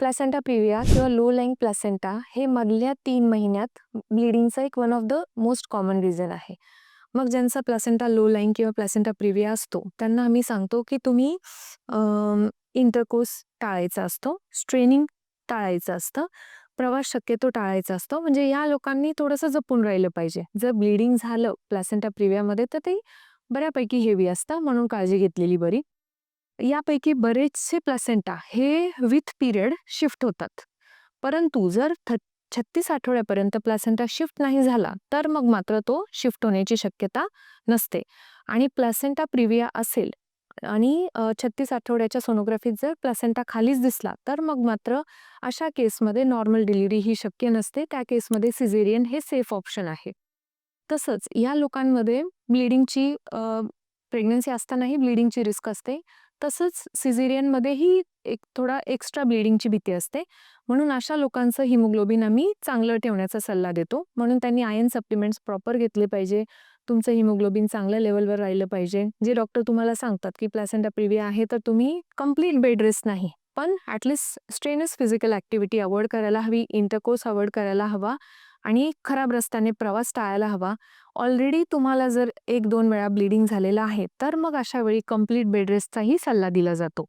Placenta प्रिव्हिया किंवा low lying placenta हे मधल्या तीन महिन्यात ब्लिडिंगचा एक one of the most common reason आहे. मग ज्यांचा प्लॅसेंटा लो लाईंग किंवा प्लॅसेंटा प्रिव्हिया असतो त्यांना आम्ही सांगतो की तुम्ही इंटरकोर्स टाळायचा असतो स्ट्रेनिंग टाळायचं असतं प्रवास शक्यतो टाळायचा असतो. म्हणजे या लोकांनी थोडंसं जपून राहिलं पाहिजे. जर ब्लिडिंग झालं प्लॅसेंटा प्रिव्हियामध्ये तर ते बऱ्यापैकी हेवी असतं म्हणून काळजी घेतलेली बरी. यापैकी बरेचसे प्लॅसेंटा हे विथ पिरियड शिफ्ट होतात. परंतु जर छत्तीस आठवड्यापर्यंत प्लॅसेंटा शिफ्ट नाही झाला तर मग मात्र तो शिफ्ट होण्याची शक्यता नसते. आणि प्लॅसेंटा प्रिविया असेल आणि छत्तीस आठवड्याच्या सोनोग्राफीत जर प्लॅसेंटा खालीच दिसला तर मग मात्र अशा केसमध्ये नॉर्मल डिलिव्हरी ही शक्य नसते. त्या केसमध्ये सिझेरियन हे सेफ ऑप्शन आहे. तसंच या लोकांमध्ये ब्लिडिंगची प्रेग्नन्सी असतानाही ब्लिडिंगची रिस्क असते. तसंच सिझेरियनमध्येही एक थोडा एक्स्ट्रा ब्लिडिंगची भीती असते. म्हणून अशा लोकांचं हिमोग्लोबिन आम्ही चांगलं ठेवण्याचा सल्ला देतो. म्हणून त्यांनी आयन सप्लिमेंट्स प्रॉपर घेतले पाहिजे. तुमचं हिमोग्लोबिन चांगल्या लेवलवर राहिलं पाहिजे. जे डॉक्टर तुम्हाला सांगतात की प्लॅसेंटा प्रिव्हिया आहे तर तुम्ही कंप्लीट बेड रेस्ट नाही. पण at least strenuous physical activity avoid करायला हवी. इंटरकोर्स अवॉइड करायला हवा. आणि खराब रस्त्याने प्रवास टाळायला हवा. ऑलरेडी तुम्हाला जर एक दोन वेळा ब्लिडिंग झालेलं आहे तर मग अशा वेळी कंप्लीट बेडरेस्टचाही सल्ला दिला जातो.